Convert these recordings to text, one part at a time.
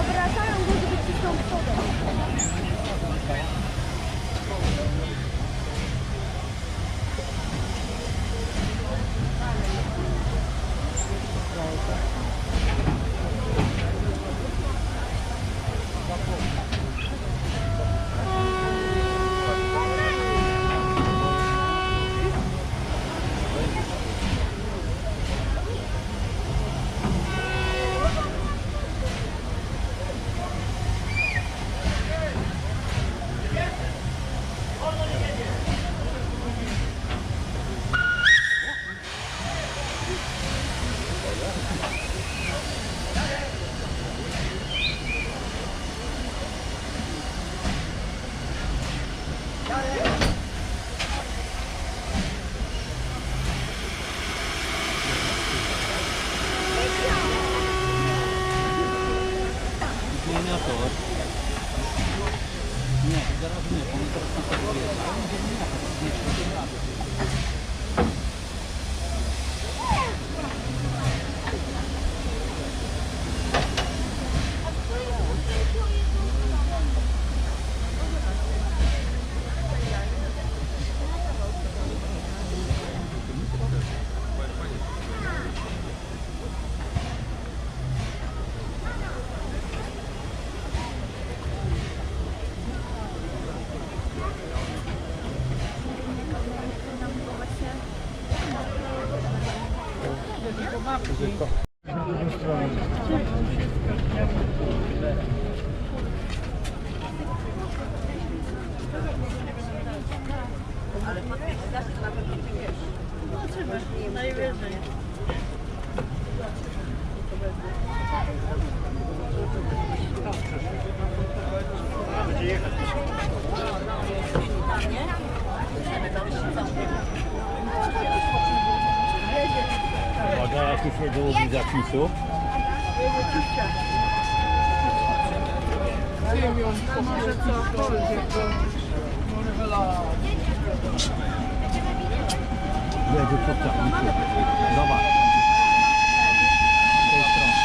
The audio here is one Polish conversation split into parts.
Obracają go, żeby ci tą wodę. Thank już nie było zapisu. Jedzie pociągnik. Zobacz. Z tej strony.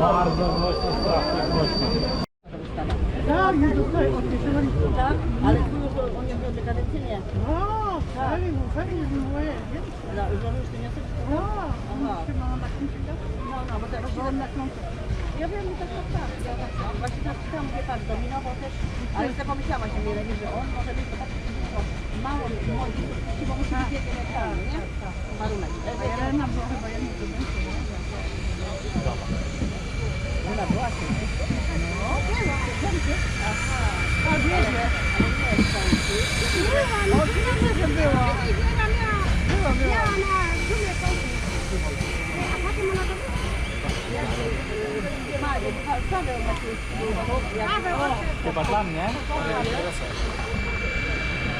Bardzo głośno, strasznie głośno. Tak, odpisali. Tak, ale tu już on nie miał te kadencyjnie. O, fajnie, fajnie, moje. No, już on już nie chce. No, No, no, bo końcu. Ja wiem, tak, tak, tak. Ja tak. Właśnie tak czytałam, mówię, tak, dominował też, ale sobie pomyślała się że on może być to tak no, mało młodzi, bo musi być nie? Warunek. A Jelena była chyba jedna z nich. Ona była się. No, nie no, będzie. Aha. A wiecie, Ale nie w końcu. o, wiecie, że była. Była, była. Mario, Paweł Maciejski, jak o, Chyba dla mnie?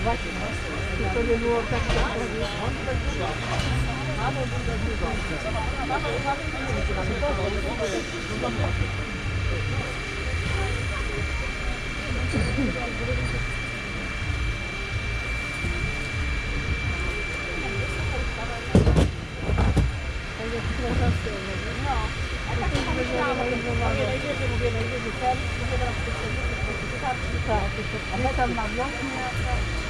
To by było tak, a my tam na wiośnie. Tak, nie wiem, co to. straży.